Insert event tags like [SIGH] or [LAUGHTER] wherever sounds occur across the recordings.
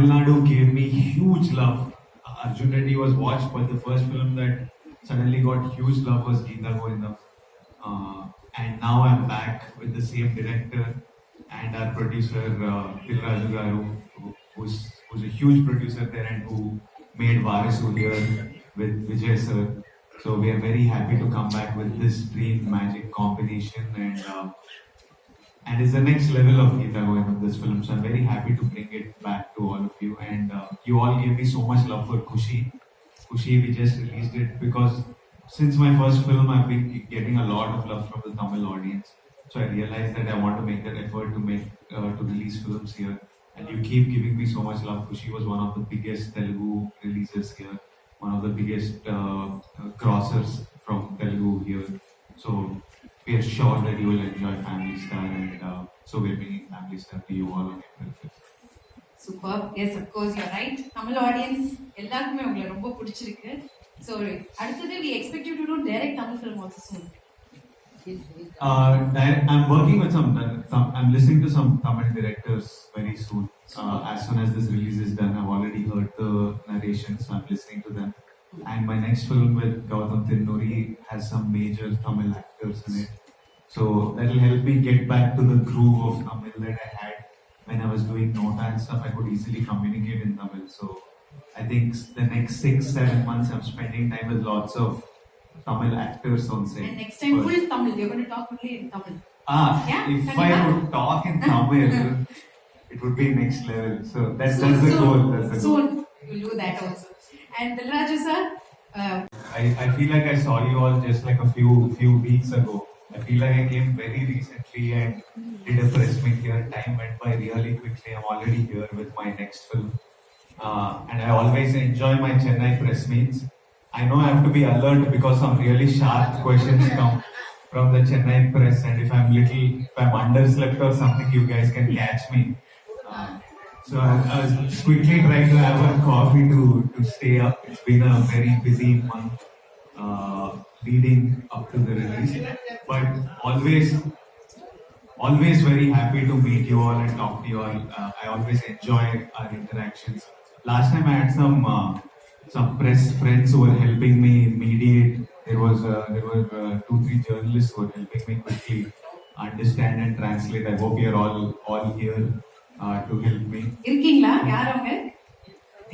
Tamil Nadu gave me huge love. Arjun Reddy was watched, but the first film that suddenly got huge love was Geeta Govindam. Uh, and now I'm back with the same director and our producer uh, Garu, who- who's, who's a huge producer there and who made Varisu here with Vijay sir. So we are very happy to come back with this dream magic combination and uh, and it's the next level of Geeta Govindam this film. So I'm very happy to bring it back you. And uh, you all gave me so much love for Kushi. Kushi, we just released it because since my first film, I've been getting a lot of love from the Tamil audience. So I realized that I want to make that effort to make uh, to release films here. And you keep giving me so much love. Kushi was one of the biggest Telugu releases here, one of the biggest uh, crossers from Telugu here. So we are sure that you will enjoy Family Star, and uh, so we're bringing Family Star to you all on April 5th. Super yes of course you right Tamil audience எல்லாருக்குமே உங்களை ரொம்ப பிடிச்சிருக்கு so அடுத்தது we expect you to do direct Tamil film also soon Uh, di- I'm working with some, some. I'm listening to some Tamil directors very soon. Uh, as soon as this release is done, I've already heard the narration, so I'm listening to them. And my next film with Gautam Tinnuri has some major Tamil actors in it, so that'll help me get back to the groove of Tamil that I had when I was doing Nota and stuff, I could easily communicate in Tamil. So I think the next six, seven months, I'm spending time with lots of Tamil actors on set. And next time, full Tamil. You're going to talk only in Tamil. Ah, yeah, if I would talk in [LAUGHS] Tamil, it would be next level. So that's, that's the goal. That's the soon goal. you'll do that also. And Dilraju sir? Uh, I, I feel like I saw you all just like a few few weeks ago. I feel like I came very recently and did a press meet here. Time went by really quickly. I'm already here with my next film. Uh, and I always enjoy my Chennai press meets. I know I have to be alert because some really sharp questions come from the Chennai press. And if I'm little, if I'm underslept or something, you guys can catch me. Uh, so I, I was quickly trying to have a coffee to, to stay up. It's been a very busy month uh, leading up to the release, but always, always very happy to meet you all and talk to you all. Uh, I always enjoy our interactions. Last time I had some uh, some press friends who were helping me mediate. There was uh, there were uh, two three journalists who were helping me quickly understand and translate. I hope you're all all here uh, to help me. இருக்கீங்களா யார் அவங்க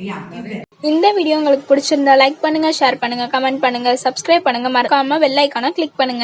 யா இந்த video உங்களுக்கு பிடிச்சிருந்தா like பண்ணுங்க share பண்ணுங்க comment பண்ணுங்க subscribe பண்ணுங்க மறக்காம வெள்ளை ஐக்கான கிளிக் பண்ணுங்க